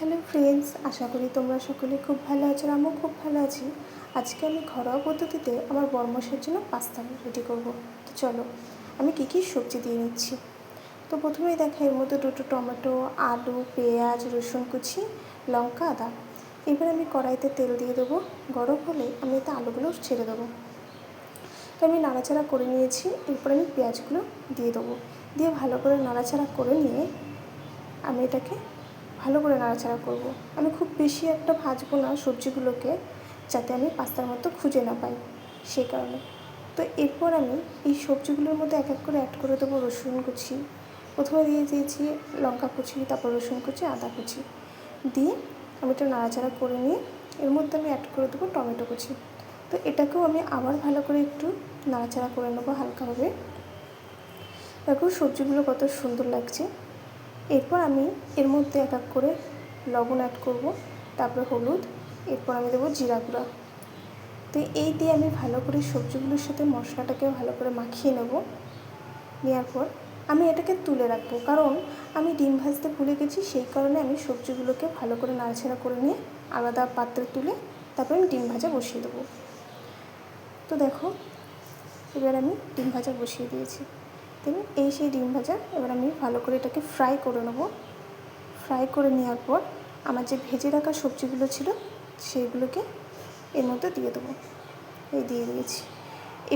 Hello friends, আশা করি তোমরা সকলে খুব ভালো আছো আর আমিও খুব ভালো আছি। আজকে আমি ঘরোয়া পদ্ধতিতে আমার বরমশের জন্য পাস্তা রেডি করব। তো চলো, আমি কী কী সবজি দিয়ে নিচ্ছি? তো প্রথমেই দেখা, এর মধ্যে দুটো টমেটো, আলু, পেঁয়াজ, রসুন কুচি, লঙ্কা, আদা। এবার আমি কড়াইতে তেল দিয়ে দেবো। গরম হলে আমি এতে আলুগুলো ছেড়ে দেবো। তো আমি নাড়াচাড়া করে নিয়েছি, এরপর আমি পেঁয়াজগুলো দিয়ে দেবো। দিয়ে ভালো করে নাড়াচাড়া করে নিয়ে আমি এটাকে ভালো করে নাড়াচাড়া করব। আমি খুব বেশি একটা ভাজবো না সবজিগুলোকে, যাতে আমি পাস্তার মতো খুঁজে না পাই সেই কারণে। তো এরপর আমি এই সবজিগুলোর মধ্যে এক এক করে অ্যাড করে দেবো রসুন কুচি। প্রথমে দিয়ে দিয়েছি লঙ্কা কুচি, তারপর রসুন কুচি, আদা কুচি। দিয়ে আমি এটা নাড়াচাড়া করে নিয়ে এর মধ্যে আমি অ্যাড করে দেবো টমেটো কুচি। তো এটাকেও আমি আবার ভালো করে একটু নাড়াচাড়া করে নেব হালকাভাবে। দেখো সবজিগুলো কত সুন্দর লাগছে। এরপর আমি এর মধ্যে এক এক করে লবণ অ্যাড করব, তারপরে হলুদ, এরপর আমি দেবো জিরা গুঁড়া। তো এই দিয়ে আমি ভালো করে সবজিগুলোর সাথে মশলাটাকে ভালো করে মাখিয়ে নেব। নেওয়ার পর আমি এটাকে তুলে রাখব, কারণ আমি ডিম ভাজতে ভুলে গেছি, সেই কারণে আমি সবজিগুলোকে ভালো করে নাড়াচাড়া করে নিয়ে আলাদা পাত্রে তুলে তারপরে আমি ডিম ভাজা বসিয়ে দেবো। তো দেখো, এবার আমি ডিম ভাজা বসিয়ে দিয়েছি। দেন এই সেই ডিম ভাজা। এবার আমি ভালো করে এটাকে ফ্রাই করে নেব। ফ্রাই করে নেওয়ার পর আমার যে ভেজে রাখা সবজিগুলো ছিল, সেইগুলোকে এর মধ্যে দিয়ে দেবো। এই দিয়ে দিয়েছি।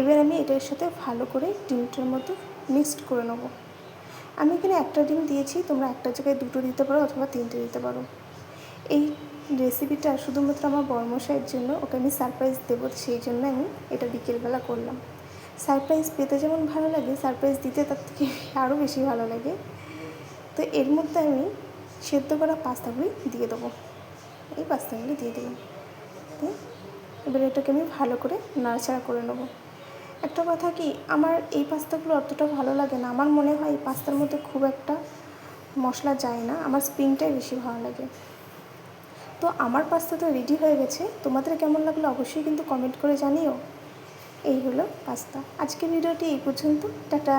এবার আমি এটার সাথে ভালো করে ডিমটার মধ্যে মিক্সড করে নেব। আমি এখানে একটা ডিম দিয়েছি, তোমরা একটা জায়গায় দুটো দিতে পারো অথবা তিনটে দিতে পারো। এই রেসিপিটা শুধুমাত্র আমার বর্মশাইয়ের জন্য, ওকে আমি সারপ্রাইজ দেবো, সেই জন্য আমি এটা বিকেলবেলা করলাম। সারপ্রাইজ পেতে যেমন ভালো লাগে, সারপ্রাইজ দিতে তার থেকে আরও বেশি ভালো লাগে। তো এর মধ্যে আমি সেদ্ধ করা পাস্তাগুলি দিয়ে দেবো। এই পাস্তাগুলি দিয়ে দেবো এবার এটাকে আমি ভালো করে নাড়াচাড়া করে নেব। একটা কথা কি, আমার এই পাস্তাগুলো অতটা ভালো লাগে না। আমার মনে হয় এই পাস্তার মধ্যে খুব একটা মশলা যায় না। আমার স্প্রিংটাই বেশি ভালো লাগে। তো আমার পাস্তা তো রেডি হয়ে গেছে। তোমাদের কেমন লাগল অবশ্যই কিন্তু কমেন্ট করে জানিও। এই হলো পাস্তা। আজকের ভিডিওটি এই পর্যন্ত। টাটা।